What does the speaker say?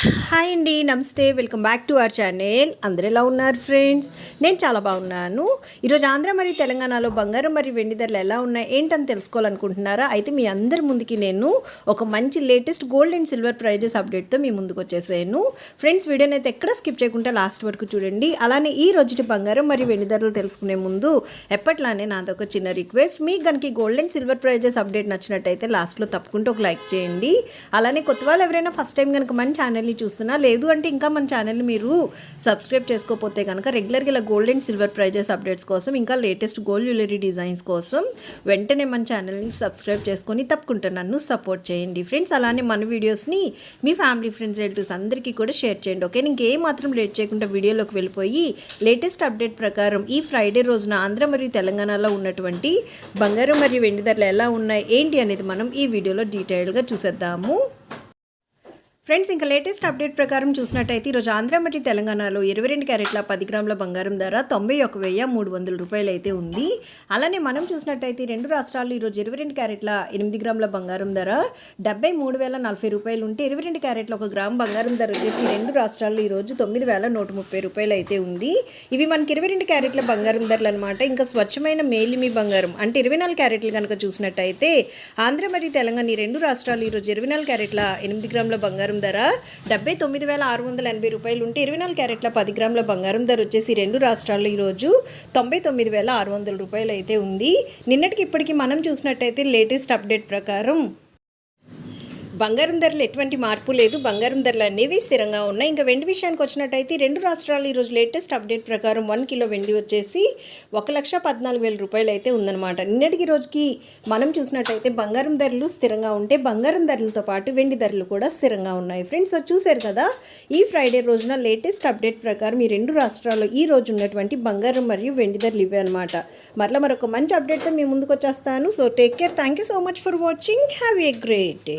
Hi అండి నమస్తే welcome back to our channel. అందరు ఎలా ఉన్నారు ఫ్రెండ్స్? నేను చాలా బాగున్నాను. ఈరోజు ఆంధ్ర మరియు తెలంగాణలో బంగారం మరియు వెండి ధరలు ఎలా ఉన్నాయి ఏంటని తెలుసుకోవాలనుకుంటున్నారా? అయితే మీ అందరి ముందుకి నేను ఒక మంచి latest gold and silver prices అప్డేట్తో మీ ముందుకు వచ్చేసాను. ఫ్రెండ్స్ వీడియోని అయితే ఎక్కడ స్కిప్ చేయకుండా లాస్ట్ వరకు చూడండి. అలానే ఈ రోజుటి బంగారం మరియు వెండి ధరలు తెలుసుకునే ముందు ఎప్పట్లానే నాదొక చిన్న రిక్వెస్ట్. మీకు కనుక gold and silver prices update నచ్చినట్టయితే లాస్ట్లో తప్పకుండా ఒక లైక్ చేయండి. అలానే కొత్త వాళ్ళు ఎవరైనా ఫస్ట్ టైం కనుక మన ఛానల్ని చూస్తున్నా. లేదు అంటే ఇంకా మన ఛానల్ని మీరు సబ్స్క్రైబ్ చేసుకోకపోతే కనుక రెగ్యులర్గా ఇలా gold and silver prices updates కోసం ఇంకా లేటెస్ట్ గోల్డ్ జ్యువెలరీ డిజైన్స్ కోసం వెంటనే మన ఛానల్ని సబ్స్క్రైబ్ చేసుకొని తప్పకుండా నన్ను సపోర్ట్ చేయండి. ఫ్రెండ్స్ అలానే మన వీడియోస్ని మీ ఫ్యామిలీ ఫ్రెండ్స్ రిలేటివ్స్ అందరికీ కూడా షేర్ చేయండి. ఓకే? ఇంకేం మాత్రం లేట్ చేయకుండా వీడియోలోకి వెళ్ళిపోయి లేటెస్ట్ అప్డేట్ ప్రకారం ఈ ఫ్రైడే రోజున ఆంధ్ర మరియు తెలంగాణలో ఉన్నటువంటి బంగారం మరియు వెండి ధరలు ఎలా ఉన్నాయి ఏంటి అనేది మనం ఈ వీడియోలో డీటెయిల్గా చూసేద్దాము. ఫ్రెండ్స్ ఇంకా లేటెస్ట్ అప్డేట్ ప్రకారం చూసినట్టయితే ఈరోజు ఆంధ్ర మరియు తెలంగాణలో ఇరవై రెండు క్యారెట్ల పది గ్రాముల బంగారం ధర తొంభై ఒక వెయ్యి మూడు వందల రూపాయలు అయితే ఉంది. అలానే మనం చూసినట్టయితే రెండు రాష్ట్రాల్లో ఈరోజు ఇరవై రెండు క్యారెట్ల ఎనిమిది గ్రాముల బంగారం ధర డెబ్బై మూడు వేల నలభై రూపాయలు ఉంటే ఇరవై రెండు క్యారెట్ల ఒక గ్రామ్ బంగారం ధర వచ్చేసి రెండు రాష్ట్రాల్లో ఈరోజు తొమ్మిది వేల నూట ముప్పై రూపాయలు అయితే ఉంది. ఇవి మనకి ఇరవై రెండు క్యారెట్ల బంగారం ధరలు అనమాట ఇంకా స్వచ్ఛమైన మేలిమి బంగారం అంటే ఇరవై నాలుగు క్యారెట్లు కనుక చూసినట్టయితే ఆంధ్ర మరియు తెలంగాణ ఈ రెండు రాష్ట్రాలు ఈరోజు ఇరవై నాలుగు క్యారెట్ల ఎనిమిది గ్రాముల బంగారం ధర డెబ్బై తొమ్మిది వేల ఆరు వందల ఎనభై రూపాయలు ఉంటే ఇరవై నాలుగు క్యారెట్ల పది గ్రాముల బంగారం ధర వచ్చేసి రెండు రాష్ట్రాల్లో ఈరోజు తొంభై తొమ్మిది వేల ఆరు వందల రూపాయలు అయితే ఉంది. నిన్నటికి ఇప్పటికి మనం చూసినట్టయితే లేటెస్ట్ అప్డేట్ ప్రకారం బంగారం ధరలు ఎటువంటి మార్పు లేదు. బంగారం ధరలు అనేవి స్థిరంగా ఉన్నాయి. ఇంకా వెండి విషయానికి వచ్చినట్టయితే రెండు రాష్ట్రాలు ఈరోజు లేటెస్ట్ అప్డేట్ ప్రకారం వన్ కిలో వెండి వచ్చేసి ఒక లక్ష పద్నాలుగు వేల రూపాయలు అయితే ఉందన్నమాట. నిన్నటికి రోజుకి మనం చూసినట్టయితే బంగారం ధరలు స్థిరంగా ఉంటే బంగారం ధరలతో పాటు వెండి ధరలు కూడా స్థిరంగా ఉన్నాయి ఫ్రెండ్స్. చూశారు కదా ఈ ఫ్రైడే రోజున లేటెస్ట్ అప్డేట్ ప్రకారం ఈ రెండు రాష్ట్రాల్లో ఈ రోజు ఉన్నటువంటి బంగారం మరియు వెండి ధరలు ఇవే అనమాట మరలా మరొక మంచి అప్డేట్తో మీ ముందుకు వచ్చేస్తాను. So take care thank you so much for watching have a great day